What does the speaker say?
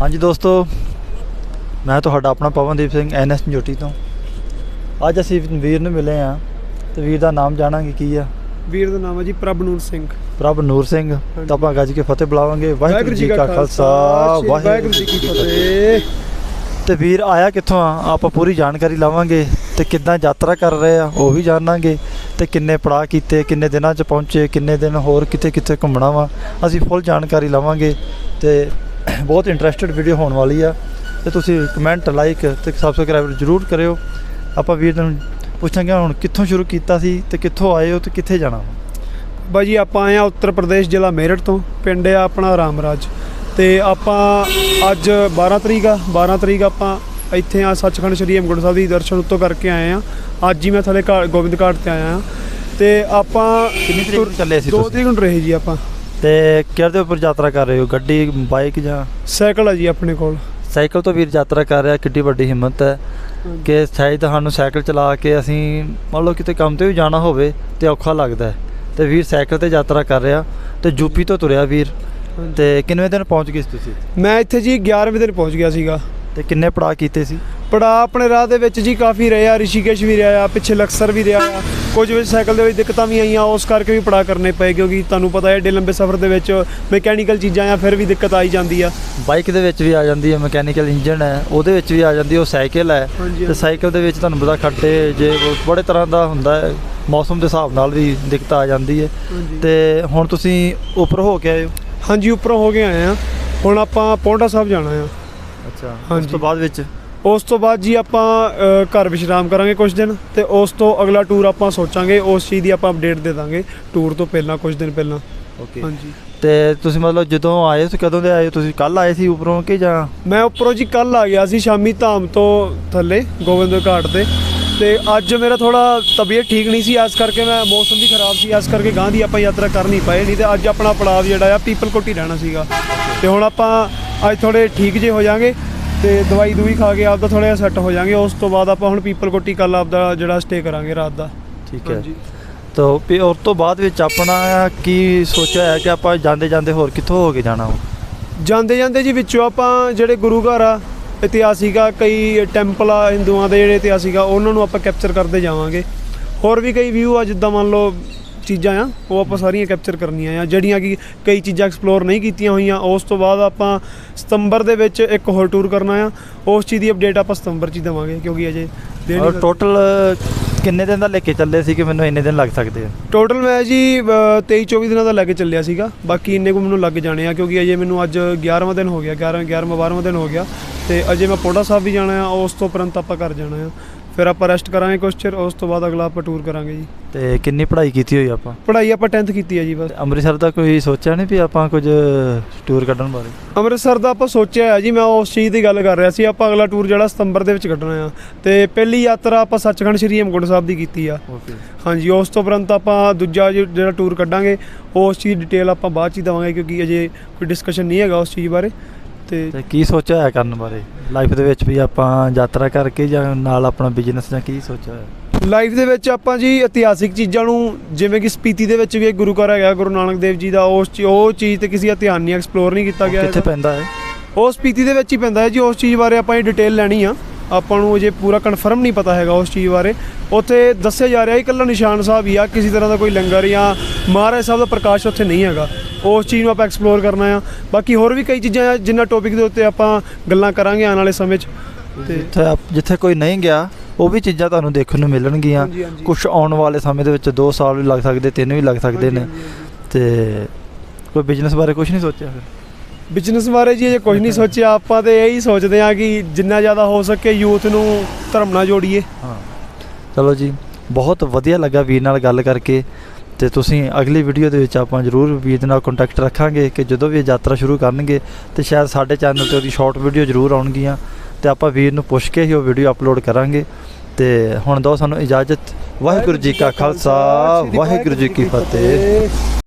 ਹਾਂਜੀ ਦੋਸਤੋ ਮੈਂ ਤੁਹਾਡਾ ਆਪਣਾ ਪਵਨਦੀਪ ਸਿੰਘ ਐਨਐਸ ਜੋਟੀ ਤੋਂ। ਅੱਜ ਅਸੀਂ ਵੀਰ ਨੂੰ ਮਿਲੇ ਆ ਤੇ ਵੀਰ ਦਾ ਨਾਮ ਜਾਣਾਂਗੇ ਕੀ ਆ? ਵੀਰ ਦਾ ਨਾਮ ਹੈ ਜੀ ਪ੍ਰਭਨੂਰ ਸਿੰਘ। ਪ੍ਰਭ ਨੂਰ ਸਿੰਘ ਤਾਂ ਆਪਾਂ ਗੱਜ ਕੇ ਫਤਿਹ ਬੁਲਾਵਾਂਗੇ। ਵਾਹਿਗੁਰੂ ਜੀ ਕਾ ਖਾਲਸਾ। ਵਾਹਿਗੁਰੂ ਜੀ ਕੀ ਫਤਿਹ। ਤੇ ਵੀਰ ਆਇਆ ਕਿੱਥੋਂ ਆ? ਆਪਾਂ ਪੂਰੀ ਜਾਣਕਾਰੀ ਲਾਵਾਂਗੇ ਤੇ ਕਿੱਦਾਂ ਯਾਤਰਾ ਕਰ ਰਹੇ ਆ ਉਹ ਵੀ ਜਾਣਾਂਗੇ। ਤੇ ਕਿੰਨੇ ਪੜਾਅ ਕੀਤੇ ਕਿੰਨੇ ਦਿਨਾਂ ਚ ਪਹੁੰਚੇ ਕਿੰਨੇ ਦਿਨ ਹੋਰ ਕਿਤੇ ਕਿਤੇ ਘੁੰਮਣਾ ਵਾ ਅਸੀਂ ਫੁੱਲ ਜਾਣਕਾਰੀ ਲਵਾਂਗੇ। ਤੇ ਬਹੁਤ ਇੰਟਰਸਟਿਡ ਵੀਡੀਓ ਹੋਣ ਵਾਲੀ ਆ ਤੇ ਤੁਸੀਂ ਕਮੈਂਟ ਲਾਈਕ ਤੇ ਸਬਸਕ੍ਰਾਈਬ ਜਰੂਰ ਕਰਿਓ। ਆਪਾਂ ਵੀਰ ਨੂੰ ਪੁੱਛਾਂਗੇ ਹੁਣ ਕਿੱਥੋਂ ਸ਼ੁਰੂ ਕੀਤਾ ਸੀ ਤੇ ਕਿੱਥੋਂ ਆਏ ਹੋ ਤੇ ਕਿੱਥੇ ਜਾਣਾ ਵਾ? ਬਾਈ ਜੀ ਆਪਾਂ ਆਏ ਆ ਉੱਤਰ ਪ੍ਰਦੇਸ਼ ਜ਼ਿਲ੍ਹਾ ਮੇਰਠ ਤੋਂ ਪਿੰਡ ਆ ਆਪਣਾ ਰਾਮਰਾਜ। ਤੇ ਆਪਾਂ ਅੱਜ 12 ਤਰੀਕ ਆ 12 ਤਰੀਕ ਆਪਾਂ ਇੱਥੇ ਆ ਸੱਚਖੰਡ ਸ੍ਰੀ ਹੇਮਕੁੰਟ ਸਾਹਿਬ ਦੀ ਦਰਸ਼ਨ ਉੱਤੋਂ ਕਰਕੇ ਆਏ ਆ। ਅੱਜ ਹੀ ਮੈਂ ਥੱਲੇ ਗੋਬਿੰਦ ਘਾਟ ਤੇ ਆਇਆ। ਆ ਤੇ ਆਪਾਂ ਕਿੰਨੀ ਤਰੀਕ ਚੱਲੇ ਸੀ 2 ਤੁਸੀਂ? ਤਰੀਕ ਨੂੰ ਰਹੇ ਜੀ ਆਪਾਂ। ਤੇ ਕਿਹਦੇ ਉੱਪਰ ਯਾਤਰਾ ਕਰ ਰਹੇ ਹੋ? ਗੱਡੀ ਬਾਈਕ ਜਾਂ? ਸਾਈਕਲ ਆ ਜੀ ਆਪਣੇ ਕੋਲ। ਸਾਈਕਲ ਤੋਂ ਵੀਰ ਯਾਤਰਾ ਕਰ ਰਿਹਾ ਕਿੱਡੀ ਵੱਡੀ ਹਿੰਮਤ ਹੈ ਕਿ ਸ਼ਾਇਦ ਸਾਨੂੰ ਸਾਈਕਲ ਚਲਾ ਕੇ ਅਸੀਂ ਮੰਨ ਲਓ ਕਿਤੇ ਕੰਮ ਤੇ ਵੀ ਜਾਣਾ ਹੋਵੇ ਤੇ ਔਖਾ ਲੱਗਦਾ ਹੈ। ਤੇ ਵੀਰ ਸਾਈਕਲ ਤੇ ਯਾਤਰਾ ਕਰ ਰਿਹਾ ਤੇ ਯੂਪੀ ਤੋਂ ਤੁਰਿਆ ਵੀਰ। ਤੇ ਕਿੰਨਵੇਂ ਦਿਨ ਪਹੁੰਚ ਗਏ ਤੁਸੀਂ? ਮੈਂ ਇੱਥੇ ਜੀ 11ਵੇਂ ਦਿਨ ਪਹੁੰਚ ਗਿਆ ਸੀਗਾ। ਤੇ ਕਿੰਨੇ ਪੜਾਅ ਕੀਤੇ ਸੀ? ਪੜਾ ਆਪਣੇ ਰਾਹ ਦੇ ਵਿੱਚ ਜੀ ਕਾਫੀ ਰਹੇ ਆ ਰਿਸ਼ੀਕੇਸ਼ ਵੀ ਰਿਹਾ ਆ ਪਿੱਛੇ ਲਕਸਰ ਵੀ ਰਿਹਾ। ਆ ਕੁਝ ਵਿੱਚ ਸਾਈਕਲ ਦੇ ਵਿੱਚ ਦਿੱਕਤਾਂ ਵੀ ਆਈਆਂ ਉਸ ਕਰਕੇ ਵੀ ਪੜਾ ਕਰਨੇ ਪਏ ਕਿਉਂਕਿ ਤੁਹਾਨੂੰ ਪਤਾ ਹੈ ਏਡੇ ਲੰਬੇ ਸਫ਼ਰ ਦੇ ਵਿੱਚ ਮੈਕੈਨੀਕਲ ਚੀਜ਼ਾਂ ਆ ਫਿਰ ਵੀ ਦਿੱਕਤ ਆਈ ਜਾਂਦੀ ਆ। ਬਾਈਕ ਦੇ ਵਿੱਚ ਵੀ ਆ ਜਾਂਦੀ ਹੈ ਮਕੈਨੀਕਲ ਇੰਜਨ ਹੈ ਉਹਦੇ ਵਿੱਚ ਵੀ ਆ ਜਾਂਦੀ ਉਹ ਸਾਈਕਲ ਹੈ। ਤੇ ਸਾਈਕਲ ਦੇ ਵਿੱਚ ਤੁਹਾਨੂੰ ਪਤਾ ਖੱਡੇ ਜੇ ਬੜੇ ਤਰ੍ਹਾਂ ਦਾ ਹੁੰਦਾ ਹੈ ਮੌਸਮ ਦੇ ਹਿਸਾਬ ਨਾਲ ਵੀ ਦਿੱਕਤ ਆ ਜਾਂਦੀ ਹੈ। ਤੇ ਹੁਣ ਤੁਸੀਂ ਉੱਪਰ ਹੋ ਕੇ ਆਏ ਹੋ? ਹਾਂਜੀ ਉੱਪਰੋਂ ਹੋ ਕੇ ਆਏ ਆ ਹੁਣ ਆਪਾਂ ਪੌਂਟਾ ਸਾਹਿਬ ਜਾਣਾ ਆ। ਅੱਛਾ ਉਸ। ਤੋਂ ਬਾਅਦ ਵਿੱਚ? ਉਸ ਤੋਂ ਬਾਅਦ ਜੀ ਆਪਾਂ ਘਰ ਵਿਸ਼ਰਾਮ ਕਰਾਂਗੇ ਕੁਝ ਦਿਨ ਤੇ ਉਸ ਤੋਂ ਅਗਲਾ ਟੂਰ ਆਪਾਂ ਸੋਚਾਂਗੇ ਉਸ ਚੀਜ਼ ਦੀ ਆਪਾਂ ਅਪਡੇਟ ਦੇ ਦਾਂਗੇ ਟੂਰ ਤੋਂ ਪਹਿਲਾਂ ਕੁਝ ਦਿਨ ਪਹਿਲਾਂ। ਓਕੇ ਹਾਂਜੀ। ਤੇ ਤੁਸੀਂ ਮਤਲਬ ਜਦੋਂ ਆਏ ਸੀ ਕਦੋਂ ਦੇ ਆਏ? ਤੁਸੀਂ ਕੱਲ ਆਏ ਸੀ ਉੱਪਰੋਂ ਕਿ ਜਾਂ? ਮੈਂ ਉੱਪਰੋਂ ਜੀ ਕੱਲ ਆ ਗਿਆ ਸੀ ਸ਼ਾਮੀ ਧਾਮ ਤੋਂ ਥੱਲੇ ਗੋਬਿੰਦ ਘਾਟ ਤੇ ਤੇ ਅੱਜ ਮੇਰਾ ਥੋੜਾ ਤਬੀਅਤ ਠੀਕ ਨਹੀਂ ਸੀ ਇਸ ਕਰਕੇ ਮੈਂ ਮੌਸਮ ਵੀ ਖਰਾਬ ਸੀ ਇਸ ਕਰਕੇ ਗਾਂ ਦੀ ਆਪਾਂ ਯਾਤਰਾ ਕਰ ਨਹੀਂ ਪਾਏ। ਨਹੀਂ ਤੇ ਅੱਜ ਆਪਣਾ ਪੜਾਅ ਜਿਹੜਾ ਆ ਪੀਪਲ ਕੋਟੀ ਰਹਿਣਾ ਸੀਗਾ। ਤੇ ਹੁਣ ਆਪਾਂ ਅੱਜ ਥੋੜੇ ਠੀਕ ਜੇ ਹੋ ਜਾਾਂਗੇ। ਤੇ ਦਵਾਈ ਦੂਈ ਖਾ ਕੇ ਆਪਦਾ ਥੋੜਾ ਜਿਹਾ ਸੈੱਟ ਹੋ ਜਾਾਂਗੇ। ਉਸ ਤੋਂ ਬਾਅਦ ਆਪਾਂ ਹੁਣ ਪੀਪਲ ਕੋਟੀ ਕੱਲ ਆਪਦਾ ਜਿਹੜਾ ਸਟੇ ਕਰਾਂਗੇ ਰਾਤ ਦਾ। ਠੀਕ ਹੈ। ਤਾਂ ਫਿਰ ਉਸ ਤੋਂ ਬਾਅਦ ਵਿੱਚ ਆਪਣਾ ਕੀ ਸੋਚਿਆ ਹੈ ਕਿ ਆਪਾਂ ਜਾਂਦੇ ਜਾਂਦੇ ਹੋਰ ਕਿੱਥੋਂ ਹੋ ਕੇ ਜਾਣਾ ਵਾ ਜਾਂਦੇ ਜਾਂਦੇ ਜੀ ਵਿੱਚੋਂ ਆਪਾਂ ਜਿਹੜੇ ਗੁਰੂ ਘਰ ਆ ਇਤਿਹਾਸਿਕ ਆ ਕਈ ਟੈਂਪਲ ਆ ਹਿੰਦੂਆਂ ਦੇ ਜਿਹੜੇ ਇਤਿਹਾਸਿਕ ਆ ਉਹਨਾਂ ਨੂੰ ਆਪਾਂ ਕੈਪਚਰ ਕਰਦੇ ਜਾਵਾਂਗੇ। ਹੋਰ ਵੀ ਕਈ ਵਿਊ ਆ ਜਿੱਦਾਂ ਮੰਨ ਲਓ ਚੀਜ਼ਾਂ ਆ ਉਹ ਆਪਾਂ ਸਾਰੀਆਂ ਕੈਪਚਰ ਕਰਨੀਆਂ ਆ ਜਿਹੜੀਆਂ ਕਿ ਕਈ ਚੀਜ਼ਾਂ ਐਕਸਪਲੋਰ ਨਹੀਂ ਕੀਤੀਆਂ ਹੋਈਆਂ। ਉਸ ਤੋਂ ਬਾਅਦ ਆਪਾਂ ਸਤੰਬਰ ਦੇ ਵਿੱਚ ਇੱਕ ਹੋਰ ਟੂਰ ਕਰਨਾ ਆ। ਉਸ ਚੀਜ਼ ਦੀ ਅਪਡੇਟ ਆਪਾਂ ਸਤੰਬਰ 'ਚ ਹੀ ਦੇਵਾਂਗੇ ਕਿਉਂਕਿ ਅਜੇ ਔਰ ਟੋਟਲ ਕਿੰਨੇ ਦਿਨ ਦਾ ਲੈ ਕੇ ਚੱਲੇ ਸੀ ਕਿ ਮੈਨੂੰ ਇੰਨੇ ਦਿਨ ਲੱਗ ਸਕਦੇ ਆ? ਟੋਟਲ ਮੈਂ ਜੀ 23 24 ਦਿਨਾਂ ਦਾ ਲੈ ਕੇ ਚੱਲਿਆ ਸੀਗਾ। ਬਾਕੀ ਇੰਨੇ ਕੁ ਮੈਨੂੰ ਲੱਗ ਜਾਣੇ ਆ ਕਿਉਂਕਿ ਅਜੇ ਮੈਨੂੰ ਅੱਜ 11ਵਾਂ ਦਿਨ ਹੋ ਗਿਆ 11 11ਵਾਂ 12ਵਾਂ ਦਿਨ ਹੋ ਗਿਆ। ਤੇ ਅਜੇ ਮੈਂ ਪੌੜਾ ਸਾਹਿਬ ਵੀ ਜਾਣਾ ਆ ਉਸ ਤੋਂ ਉਪਰੰਤ ਆਪਾਂ ਘਰ ਜਾਣਾ ਆ। ਫਿਰ ਆਪਾਂ ਰੈਸਟ ਕਰਾਂਗੇ ਕੁਛ ਚਿਰ ਉਸ ਤੋਂ ਬਾਅਦ ਅਗਲਾ ਆਪਾਂ ਟੂਰ ਕਰਾਂਗੇ ਜੀ। ਤੇ ਕਿੰਨੀ ਪੜ੍ਹਾਈ ਕੀਤੀ ਹੋਈ ਆਪਾਂ? ਪੜ੍ਹਾਈ ਆਪਾਂ 10th ਕੀਤੀ ਹੈ ਜੀ ਬਸ। ਅੰਮ੍ਰਿਤਸਰ ਦਾ ਕੋਈ ਸੋਚਿਆ ਨਹੀਂ ਵੀ ਆਪਾਂ ਕੁਝ ਟੂਰ ਕੱਢਣ ਬਾਰੇ? ਅੰਮ੍ਰਿਤਸਰ ਦਾ ਆਪਾਂ ਸੋਚਿਆ ਹੈ ਜੀ ਮੈਂ ਉਸ ਚੀਜ਼ ਦੀ ਗੱਲ ਕਰ ਰਿਹਾ ਸੀ ਆਪਾਂ ਅਗਲਾ ਟੂਰ ਜਿਹੜਾ ਸਤੰਬਰ ਦੇ ਵਿੱਚ ਕੱਢਣਾ ਆ। ਤੇ ਪਹਿਲੀ ਯਾਤਰਾ ਆਪਾਂ ਸੱਚਖੰਡ ਸ੍ਰੀ ਹੇਮਕੁੰਟ ਸਾਹਿਬ ਦੀ ਕੀਤੀ ਆ। ਓਕੇ ਹਾਂਜੀ ਉਸ ਤੋਂ ਉਪਰੰਤ ਆਪਾਂ ਦੂਜਾ ਜਿਹੜਾ ਟੂਰ ਕੱਢਾਂਗੇ ਉਸ ਚੀਜ਼ ਡਿਟੇਲ ਆਪਾਂ ਬਾਅਦ ਚ ਹੀ ਦੇਵਾਂਗੇ ਕਿਉਂਕਿ ਅਜੇ ਕੋਈ ਡਿਸਕਸ਼ਨ ਨਹੀਂ ਹੈਗਾ ਉਸ ਚੀਜ਼ ਬਾਰੇ। ਤੇ ਤੇ ਕੀ ਸੋਚਿਆ ਹੈ ਕਰਨ ਬਾਰੇ? ਲਾਈਫ ਦੇ ਵਿੱਚ ਵੀ ਆਪਾਂ ਯਾਤਰਾ ਕਰਕੇ ਜਾਂ ਨਾਲ ਆਪਣਾ ਬਿਜ਼ਨਸ ਜਾਂ ਕੀ ਸੋਚਿਆ ਹੈ ਲਾਈਫ ਦੇ ਵਿੱਚ ਆਪਾਂ ਜੀ ਇਤਿਹਾਸਿਕ ਚੀਜ਼ਾਂ ਨੂੰ ਜਿਵੇਂ ਕਿ ਸਪੀਤੀ ਦੇ ਵਿੱਚ ਵੀ ਇੱਕ ਗੁਰੂ ਘਰ ਹੈਗਾ ਗੁਰੂ ਨਾਨਕ ਦੇਵ ਜੀ ਦਾ ਉਸ ਚ- ਉਹ ਚੀਜ਼ ਤੇ ਕਿਸੇ ਦਾ ਧਿਆਨ ਨਹੀਂ ਐਕਸਪਲੋਰ ਨਹੀਂ ਕੀਤਾ ਗਿਆ ਕਿੱਥੇ ਹੈਗਾ। ਪੈਂਦਾ ਹੈ? ਉਹ ਸਪੀਤੀ ਦੇ ਵਿੱਚ ਹੀ ਪੈਂਦਾ ਹੈ ਜੀ ਉਸ ਚੀਜ਼ ਬਾਰੇ ਆਪਾਂ ਇਹ ਡਿਟੇਲ ਲੈਣੀ ਆ। ਆਪਾਂ ਨੂੰ ਅਜੇ ਪੂਰਾ ਕਨਫਰਮ ਨਹੀਂ ਪਤਾ ਹੈਗਾ ਉਸ ਚੀਜ਼ ਬਾਰੇ। ਉੱਥੇ ਦੱਸਿਆ ਜਾ ਰਿਹਾ ਹੈ ਇਕੱਲਾ ਨਿਸ਼ਾਨ ਸਾਹਿਬ ਹੀ ਆ ਕਿਸੇ ਤਰ੍ਹਾਂ ਦਾ ਕੋਈ ਲੰਗਰ ਜਾਂ ਮਹਾਰਾਜ ਸਾਹਿਬ ਦਾ ਪ੍ਰਕਾਸ਼ ਉੱਥੇ ਨਹੀਂ ਹੈਗਾ। ਉਸ ਚੀਜ਼ ਨੂੰ ਆਪਾਂ ਐਕਸਪਲੋਰ ਕਰਨਾ ਆ। ਬਾਕੀ ਹੋਰ ਵੀ ਕਈ ਚੀਜ਼ਾਂ ਆ ਜਿਨ੍ਹਾਂ ਟੌਪਿਕ ਦੇ ਉੱਤੇ ਆਪਾਂ ਗੱਲਾਂ ਕਰਾਂਗੇ ਆਉਣ ਵਾਲੇ ਸਮੇਂ 'ਚ। ਜਿੱਥੇ ਜਿੱਥੇ ਕੋਈ ਨਹੀਂ ਗਿਆ ਉਹ ਵੀ ਚੀਜ਼ਾਂ ਤੁਹਾਨੂੰ ਦੇਖਣ ਨੂੰ ਮਿਲਣਗੀਆਂ। ਕੁਝ ਆਉਣ ਵਾਲੇ ਸਮੇਂ ਦੇ ਵਿੱਚ 2 ਸਾਲ ਵੀ ਲੱਗ ਸਕਦੇ 3 ਵੀ ਲੱਗ ਸਕਦੇ ਨੇ। ਤੇ ਕੋਈ ਬਿਜ਼ਨਸ ਬਾਰੇ ਕੁਝ ਨਹੀਂ ਸੋਚਿਆ ਫਿਰ? ਬਿਜ਼ਨਸ ਬਾਰੇ ਜੀ ਅਜੇ ਕੁਝ ਨਹੀਂ ਸੋਚਿਆ। ਆਪਾਂ ਤੇ ਇਹੀ ਸੋਚਦੇ ਆ ਕਿ ਜਿੰਨਾ ਜ਼ਿਆਦਾ ਹੋ ਸਕੇ ਯੂਥ ਨੂੰ ਧਰਮ ਨਾਲ ਜੋੜੀਏ। ਹਾਂ। ਚਲੋ ਜੀ ਬਹੁਤ ਵਧੀਆ ਲੱਗਾ ਵੀਰ ਨਾਲ ਗੱਲ ਕਰਕੇ। ਤੇ ਤੁਸੀਂ ਅਗਲੀ ਵੀਡੀਓ ਦੇ ਵਿੱਚ ਆਪਾਂ ਜ਼ਰੂਰ ਵੀਰ ਦੇ ਨਾਲ ਕੰਟੈਕਟ ਰੱਖਾਂਗੇ ਕਿ ਜਦੋਂ ਵੀ ਇਹ ਯਾਤਰਾ ਸ਼ੁਰੂ ਕਰਨਗੇ ਤੇ ਸ਼ਾਇਦ ਸਾਡੇ ਚੈਨਲ ਤੇ ਉਹਦੀ ਸ਼ਾਰਟ ਵੀਡੀਓ ਜ਼ਰੂਰ ਆਉਣਗੀਆਂ ਤੇ ਆਪਾਂ ਵੀਰ ਨੂੰ ਪੁੱਛ ਕੇ ਹੀ ਉਹ ਵੀਡੀਓ ਅਪਲੋਡ ਕਰਾਂਗੇ। ਤੇ ਹੁਣ ਦੋ ਸਾਨੂੰ ਇਜਾਜ਼ਤ। ਵਾਹਿਗੁਰੂ ਜੀ ਕਾ ਖਾਲਸਾ, ਵਾਹਿਗੁਰੂ ਜੀ ਕੀ ਫਤਿਹ।